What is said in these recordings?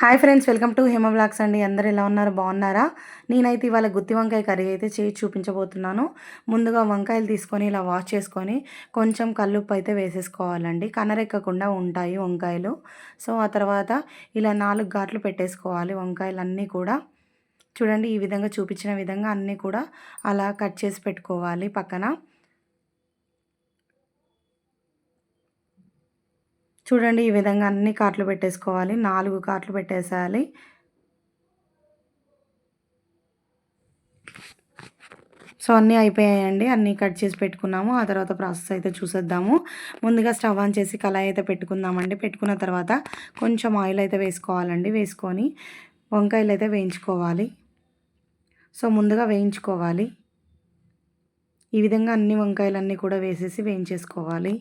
Hi friends welcome to Hema blogs అండి. అందరు ఎలా ఉన్నారు? బాగున్నారా? నేనైతే ఇవాళ గుత్తి వంకాయ కర్రీ అయితే చేసి చూపించబోతున్నాను. ముందుగా వంకాయలు తీసుకొని ఇలా వాష్ చేసుకొని కొంచెం కల్లుప్పు అయితే వేసేసుకోవాలండి. కనరెక్కకుండా ఉంటాయి వంకాయలు. సో ఆ తర్వాత ఇలా నాలుగు ఘాట్లు పెట్టేసుకోవాలి వంకాయలు అన్నీ కూడా. చూడండి ఈ విధంగా చూపించిన విధంగా అన్నీ కూడా అలా కట్ చేసి పెట్టుకోవాలి పక్కన. చూడండి ఈ విధంగా అన్ని కార్ట్లు పెట్టేసుకోవాలి. నాలుగు కార్ట్లు పెట్టేసేయాలి. సో అన్నీ అయిపోయాయండి. అన్నీ కట్ చేసి పెట్టుకున్నాము. ఆ తర్వాత ప్రాసెస్ అయితే చూసేద్దాము. ముందుగా స్టవ్ ఆన్ చేసి కళాయి అయితే పెట్టుకుందామండి. పెట్టుకున్న తర్వాత కొంచెం ఆయిల్ అయితే వేసుకోవాలండి. వేసుకొని వంకాయలు అయితే వేయించుకోవాలి. సో ముందుగా వేయించుకోవాలి. ఈ విధంగా అన్ని వంకాయలన్నీ కూడా వేసేసి వేయించేసుకోవాలి.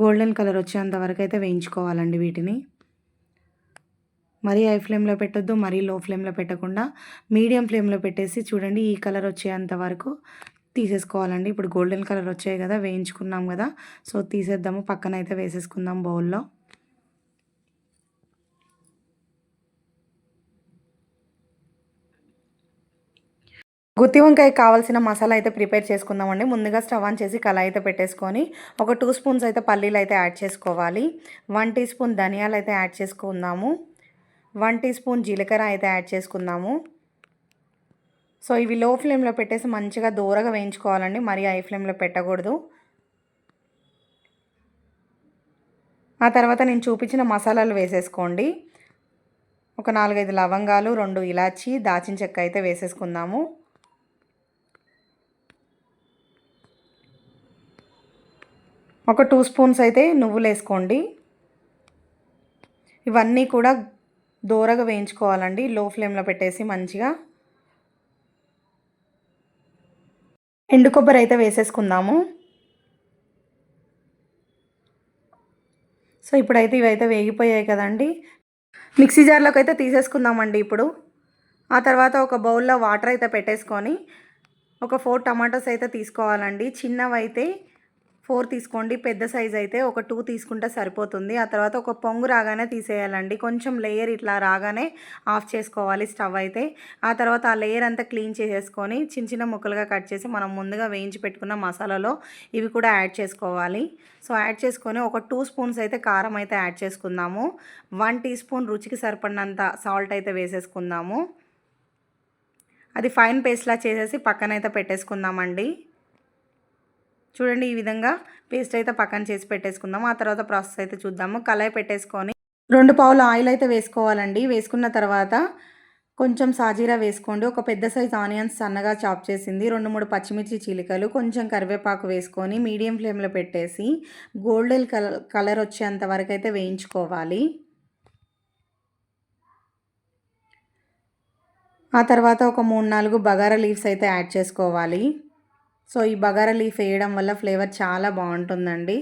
గోల్డెన్ కలర్ వచ్చేంత వరకు అయితే వేయించుకోవాలండి వీటిని. మరీ హై ఫ్లేమ్లో పెట్టొద్దు మరీ లో ఫ్లేమ్లో పెట్టకుండా మీడియం ఫ్లేమ్లో పెట్టేసి చూడండి ఈ కలర్ వచ్చేంత వరకు తీసేసుకోవాలండి. ఇప్పుడు గోల్డెన్ కలర్ వచ్చాయి కదా వేయించుకున్నాం కదా సో తీసేద్దాము. పక్కన అయితే వేసేసుకుందాం బౌల్లో. గుత్తి వంకాయ కావాల్సిన మసాలా అయితే ప్రిపేర్ చేసుకుందామండి. ముందుగా స్టవ్ ఆన్ చేసి కళాయి అయితే పెట్టేసుకొని ఒక టూ స్పూన్స్ అయితే పల్లీలు అయితే యాడ్ చేసుకోవాలి. వన్ టీ స్పూన్ ధనియాలు అయితే యాడ్ చేసుకుందాము. వన్ టీ స్పూన్ జీలకర్ర అయితే యాడ్ చేసుకుందాము. సో ఇవి లో ఫ్లేమ్లో పెట్టేసి మంచిగా దూరగా వేయించుకోవాలండి. మరి హై ఫ్లేమ్లో పెట్టకూడదు. ఆ తర్వాత నేను చూపించిన మసాలాలు వేసేసుకోండి. ఒక నాలుగైదు లవంగాలు రెండు ఇలాచి దాచిన చెక్క అయితే వేసేసుకుందాము. ఒక టూ స్పూన్స్ అయితే నువ్వులు వేసుకోండి ఇవన్నీ కూడా దూరగా వేయించుకోవాలండి. లో ఫ్లేమ్లో పెట్టేసి మంచిగా ఎండు కొబ్బరి అయితే వేసేసుకుందాము. సో ఇప్పుడైతే ఇవైతే వేగిపోయాయి కదండి. మిక్సీ జార్లోకి అయితే తీసేసుకుందామండి ఇప్పుడు. ఆ తర్వాత ఒక బౌల్లో వాటర్ అయితే పెట్టేసుకొని ఒక ఫోర్ టమాటోస్ అయితే తీసుకోవాలండి. చిన్నవైతే ఫోర్ తీసుకోండి పెద్ద సైజ్ అయితే ఒక టూ తీసుకుంటే సరిపోతుంది. ఆ తర్వాత ఒక పొంగు రాగానే తీసేయాలండి. కొంచెం లేయర్ ఇట్లా రాగానే ఆఫ్ చేసుకోవాలి స్టవ్ అయితే. ఆ తర్వాత ఆ లేయర్ అంతా క్లీన్ చేసేసుకొని చిన్న చిన్న ముక్కలుగా కట్ చేసి మనం ముందుగా వేయించి పెట్టుకున్న మసాలాలో ఇవి కూడా యాడ్ చేసుకోవాలి. సో యాడ్ చేసుకొని ఒక టూ స్పూన్స్ అయితే కారం అయితే యాడ్ చేసుకుందాము. వన్ టీ స్పూన్ రుచికి సరిపడినంత సాల్ట్ అయితే వేసేసుకుందాము. అది ఫైన్ పేస్ట్లా చేసేసి పక్కనైతే పెట్టేసుకుందామండి. చూడండి ఈ విధంగా పేస్ట్ అయితే పక్కన చేసి పెట్టేసుకుందాం. ఆ తర్వాత ప్రాసెస్ అయితే చూద్దాము. కళాయి పెట్టేసుకొని రెండు పావులు ఆయిల్ అయితే వేసుకోవాలండి. వేసుకున్న తర్వాత కొంచెం సాజీరా వేసుకోండి. ఒక పెద్ద సైజ్ ఆనియన్స్ సన్నగా చాప్ చేసింది. రెండు మూడు పచ్చిమిర్చి చీలికలు కొంచెం కరివేపాకు వేసుకొని మీడియం ఫ్లేమ్లో పెట్టేసి గోల్డెన్ కలర్ కలర్ వచ్చేంత వరకు అయితే వేయించుకోవాలి. ఆ తర్వాత ఒక మూడు నాలుగు బగారా లీవ్స్ అయితే యాడ్ చేసుకోవాలి. సో ఈ బగారా లీఫ్ వేయడం వల్ల ఫ్లేవర్ చాలా బాగుంటుందండి.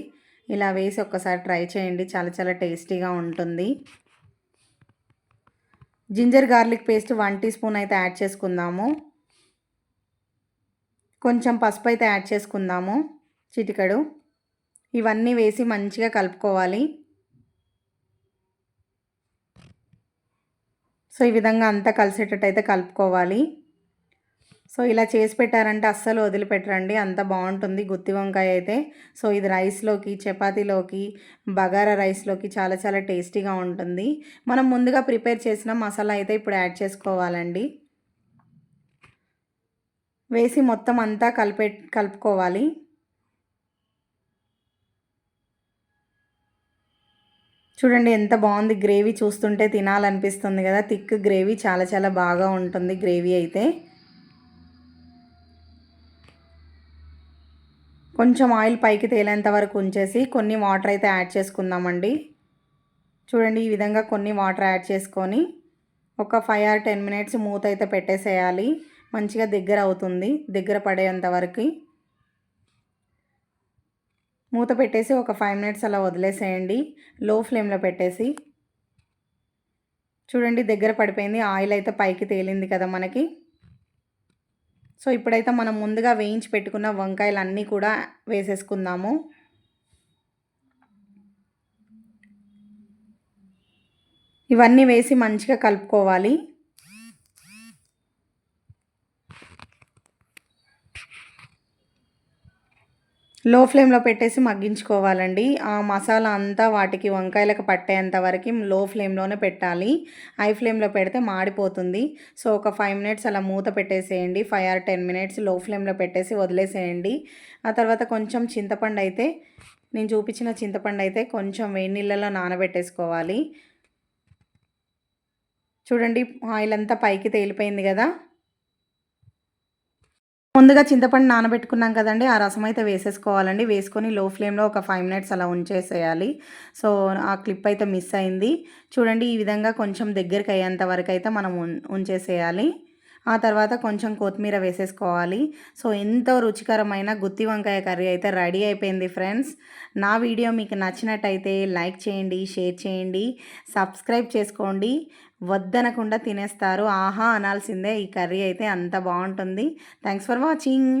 ఇలా వేసి ఒక్కసారి ట్రై చేయండి. చాలా చాలా టేస్టీగా ఉంటుంది. Ginger garlic paste one teaspoon అయితే యాడ్ చేసుకుందాము. కొంచెం పసుపు అయితే యాడ్ చేసుకుందాము. చిటికడు. ఇవన్నీ వేసి మంచిగా కలుపుకోవాలి. సో ఈ విధంగా అంతా కలిసేటట్టు అయితే కలుపుకోవాలి. సో ఇలా చేసి పెట్టారంటే అస్సలు వదిలిపెట్టరండి. అంత బాగుంటుంది గుత్తి వంకాయ అయితే. సో ఇది రైస్లోకి చపాతీలోకి బగారా రైస్లోకి చాలా చాలా టేస్టీగా ఉంటుంది. మనం ముందుగా ప్రిపేర్ చేసిన మసాలా అయితే ఇప్పుడు యాడ్ చేసుకోవాలండి. వేసి మొత్తం అంతా కలిపే కలుపుకోవాలి. చూడండి ఎంత బాగుంది గ్రేవీ చూస్తుంటే తినాలనిపిస్తుంది కదా. థిక్ గ్రేవీ చాలా చాలా బాగా ఉంటుంది గ్రేవీ అయితే. కొంచెం ఆయిల్ పైకి తేలేంత వరకు ఉంచేసి కొన్ని వాటర్ అయితే యాడ్ చేసుకుందామండి. చూడండి ఈ విధంగా కొన్ని వాటర్ యాడ్ చేసుకొని ఒక ఫైవ్ ఆర్ టెన్ మినిట్స్ మూత అయితే పెట్టేసేయాలి. మంచిగా దగ్గర అవుతుంది దగ్గర పడేంత వరకు. మూత పెట్టేసి ఒక ఫైవ్ మినిట్స్ అలా వదిలేసేయండి లో ఫ్లేమ్లో పెట్టేసి. చూడండి దగ్గర పడిపోయింది ఆయిల్ అయితే పైకి తేలింది కదా మనకి. సో ఇప్పుడైతే మనం ముందుగా వేయించి పెట్టుకున్న వంకాయలు అన్నీ కూడా వేసేసుకుందాము. ఇవన్నీ వేసి మంచిగా కలుపుకోవాలి. లో ఫ్లేమ్లో పెట్టేసి మగ్గించుకోవాలండి. ఆ మసాలా అంతా వాటికి వంకాయలకు పట్టేంత వరకు లో ఫ్లేమ్లోనే పెట్టాలి. హై ఫ్లేమ్లో పెడితే మాడిపోతుంది. సో ఒక ఫైవ్ మినిట్స్ అలా మూత పెట్టేసేయండి. ఫైవ్ ఆర్ టెన్ మినిట్స్లో ఫ్లేమ్లో పెట్టేసి వదిలేసేయండి. ఆ తర్వాత కొంచెం చింతపండు అయితే నేను చూపించిన చింతపండు అయితే కొంచెం వేడి నీళ్ళలో నానబెట్టేసుకోవాలి. చూడండి ఆయిల్ అంతా పైకి తేలిపోయింది కదా. ముందుగా చింతపండు నానబెట్టుకున్నాం కదండి. ఆ రసం అయితే వేసేసుకోవాలండి. వేసుకొని లో ఫ్లేమ్లో ఒక ఫైవ్ మినిట్స్ అలా ఉంచేసేయాలి. సో ఆ క్లిప్ అయితే మిస్ అయింది. చూడండి ఈ విధంగా కొంచెం దగ్గరికి అయ్యేంత వరకు అయితే మనం ఉంచేసేయాలి. ఆ తర్వాత కొంచెం కొత్తిమీర వేసేసుకోవాలి. సో ఎంతో రుచికరమైన గుత్తి వంకాయ కర్రీ అయితే రెడీ అయిపోయింది ఫ్రెండ్స్. నా వీడియో మీకు నచ్చినట్టయితే లైక్ చేయండి షేర్ చేయండి సబ్స్క్రైబ్ చేసుకోండి. వద్దనకుండా తినేస్తారు. ఆహా అనాల్సిందే. ఈ కర్రీ అయితే అంత బాగుంటుంది. Thanks for watching.